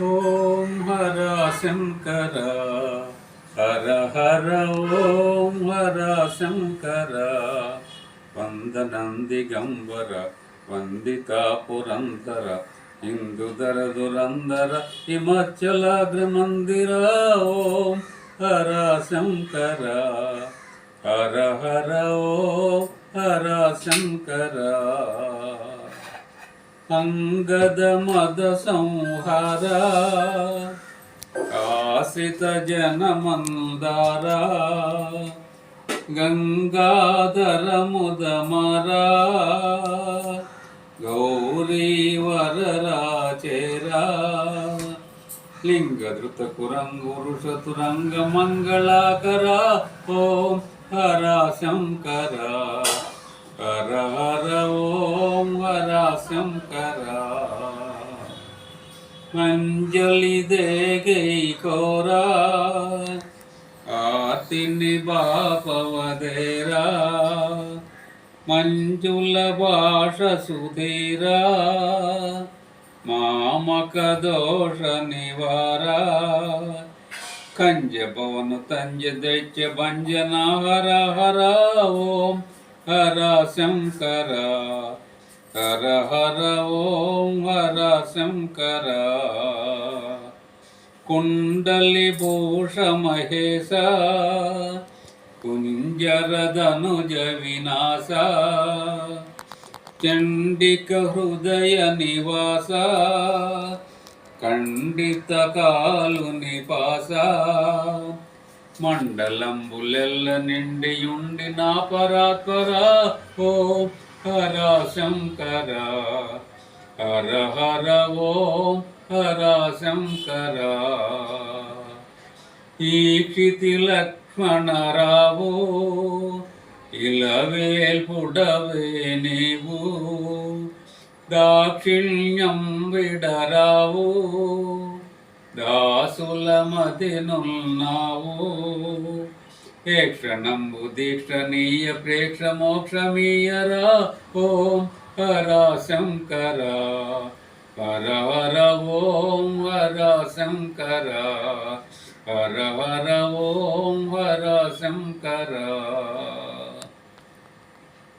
ఓం హర శంకర హర హర ఓం హర శంకర. వందనంది గంబర వందిత పురందర ఇందుదర దురందర హిమచలాగ్రమందిర ఓం హర శంకర హర హర ఓం హర శంకర. అంగద మద సంహార కాసిత జనమందార గంగాధర ముదమరా గౌరీ వరరాచేరా లింగధృత కురంగురుషతురంగ మంగళాకర ఓం హర శంకర హర హర హర శంకర అంజలి దేగై కోరా ఆతిని బాపవదేరా మంజుల భాష సుధీరా మామక దోష నివారా కంజ పవన తంజ దైత్య భంజన హర హర ఓం హర శంకర. హర హర ఓం హర శంకర. కుండలి భూష మహేశ. కుంజరదనుజ వినాశ. చండిక హృదయ నివాస. ఖండిత కాలు నిపాస. మండలంబులెల్ల నిండియుండి నా పరాత్పరా. ఓ హర శంకర హర హర ఓం హర శంకర. ఈక్షితి లక్ష్మణరావు ఇలవేల్పుడవే నీవు. దాక్షిణ్యం విడరావు దాసుల మదినున్నావు ఏ క్షణంబు దీక్షణీయ ప్రేక్ష మోక్షమీయరా ఓం హర శంకర హర హర ఓం హర శంకర హర హర ఓం హర శంకరా